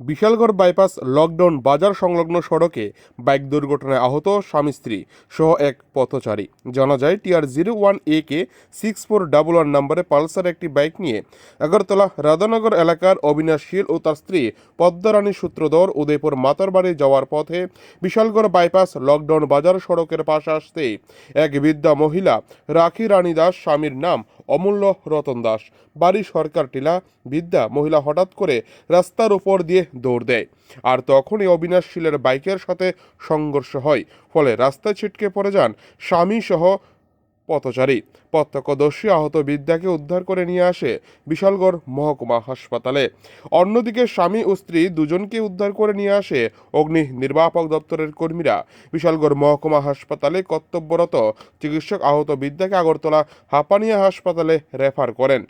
Bishalgarh bypass lockdown বাজার সংলগ্ন সড়কে বাইক দুর্ঘটনায় আহত স্বামী স্ত্রী সহ এক পথচারী। জানা যায়, TR zero one A K six four double one নম্বরে পালসার একটি বাইক নিয়ে আগরতলা রাধানগর এলাকার অবিনাশ শীল ও তার স্ত্রী পদ্মারানী সূত্রধর উদয়পুর মাতারবাড়ি যাওয়ার পথে বিশালগড় বাইপাস লকডাউন বাজার সড়কের পাশে আসতে এক বৃদ্ধা মহিলা রাখি রানী দাস স্বামীর নাম অমূল্য রতন দাস। বাড়ি সরকার টিলা, বিদ্যা, মহিলা হঠাৎ করে রাস্তার উপর দিয়ে দৌড় দেয়। আর তখনই অবিনাশ শীলের বাইকের সাথে সংঘর্ষ হয়। ফলে রাস্তায় ছিটকে পড়ে যান স্বামী সহ পথচারী। প্রত্যক্ষদর্শী আহত বিদ্যাকে উদ্ধার করে নিয়ে আসে বিশালগড় মহকুমা হাসপাতালে। অন্যদিকে স্বামী ও স্ত্রী দুজনকে উদ্ধার করে নিয়ে আসে অগ্নি নির্বাপক দপ্তরের কর্মীরা। বিশালগড় মহকুমা হাসপাতালে কর্তব্যরত চিকিৎসক আহত বিদ্যাকে আগরতলা হাপানিয়া হাসপাতালে রেফার করেন।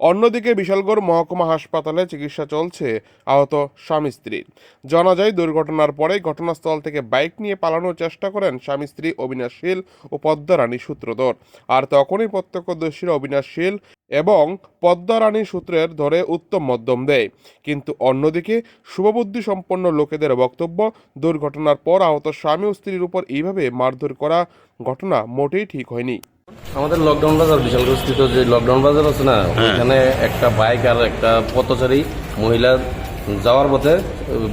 অন্যদিকে বিশালগড় মহকুমা হাসপাতালে চিকিৎসা চলছে আহত স্বামী স্ত্রীর জানা যায়, দুর্ঘটনার পরে ঘটনাস্থল থেকে বাইক নিয়ে পালানোর চেষ্টা করেন স্বামী স্ত্রী অবিনাশশীল ও পদ্মারানী সূত্রধর। আর তখনই প্রত্যক্ষদর্শীরা অবিনাশশীল এবং পদ্মারানী সূত্রের ধরে উত্তম মধ্যম দেয়। কিন্তু অন্যদিকে শুভবুদ্ধি সম্পন্ন লোকেদের বক্তব্য, দুর্ঘটনার পর আহত স্বামী ও স্ত্রীর উপর এইভাবে মারধর করা ঘটনা মোটেই ঠিক হয়নি। আমাদের লকডাউন বাজার বিশালগড় স্থিত যে লকডাউন বাজার আছে না ওইখানে একটা বাইক আর একটা পথচারী মহিলা যাওয়ার পথে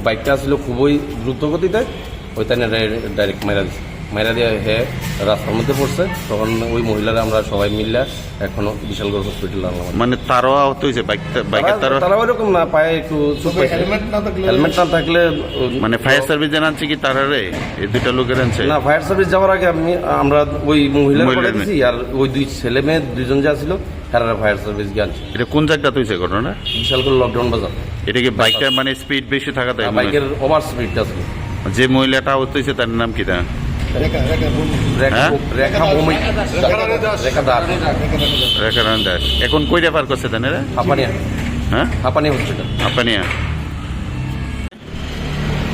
বাইকটা ছিল খুবই দ্রুত গতিতে ওইখানে ডাইরেক্ট মাইরা দিছে। মাইরা দিয়ে হে রাস্তার মধ্যে পড়ছে। তখন ওই মহিলারা আমরা সবাই মিললে এখনও বিশালগড় হসপিটাল আনলাম। মানে তারও আহত হয়েছে বাইকের তারও তারা ওইরকম না পায়ে একটু হেলমেট না থাকলে হেলমেট না থাকলে মানে ফায়ার সার্ভিস জানাচ্ছে কি তারারে এই দুইটা লোকের আনছে? না ফায়ার সার্ভিস যাওয়ার আগে আমি আমরা ওই মহিলা আর ওই দুই ছেলে মেয়ে দুইজন যা ছিল তারা ফায়ার সার্ভিস গিয়ে আনছে। এটা কোন জায়গাটা হয়েছে ঘটনা বিশাল করে লকডাউন বাজার। এটা কি বাইকটা মানে স্পিড বেশি থাকাতে বাইকের ওভার স্পিডটা ছিল। যে মহিলাটা আহত হয়েছে তার নাম কি তা রেখা? রেখা ভূমি রেখা দাস এখন কই রেফার করছে হাপানিয়া। হ্যাঁ হাপানিয়া হসপিটাল আপনানিয়া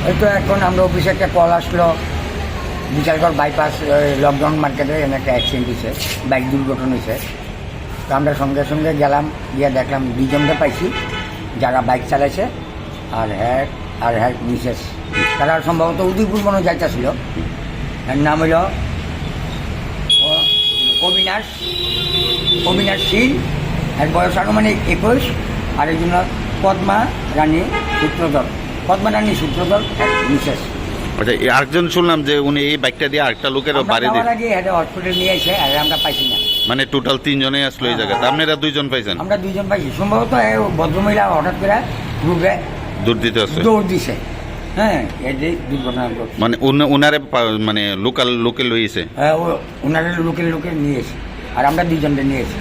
এই তো এখন আমরা অফিসে একটা কল আসলো। বিশালগড় বাইপাস লকডাউন মার্কেটে এখানে একটা অ্যাক্সিডেন্ট হয়েছে বাইক দুর্ঘটনা হয়েছে। তো আমরা সঙ্গে সঙ্গে গেলাম গিয়ে দেখলাম দুজনকে পাইছি যারা বাইক চালাইছে আর হ্যাঁ আর হ্যাঁ মিসেস। তারা সম্ভবত উদয়পুর মনে যাইতেছিল। এর নাম হইল ও- অবিনাশ অবিনাশ শীল এর বয়স আনুমানিক একুশ। আর একজন পদ্মা রানী সূত্রধর। পদ্মা রানী সূত্রধর মিসেস আচ্ছা আরেকজন শুনলাম যে উনি এই বাইকটা দিয়ে আরেকটা লোকের বাড়ি দিয়ে হসপিটাল নিয়ে এসে আর আমরা পাইছি না। মানে টোটাল তিনজনে আসলো এই জায়গাতে। আপনারা দুইজন পাইছেন? আমরা দুইজন পাইছি। সম্ভবত ভদ্রমহিলা হঠাৎ করে গ্রুপে দূর দিতে আসছে। দৌড় দিছে। হ্যাঁ এটাই দুর্ঘটনা ঘটছে। মানে উন- উনারে পা- মানে লোকাল লোকে লইছে হ্যাঁ ও ওনারা লোকের লোকে নিয়ে এসে। আর আমরা দুইজনকে নিয়ে এসে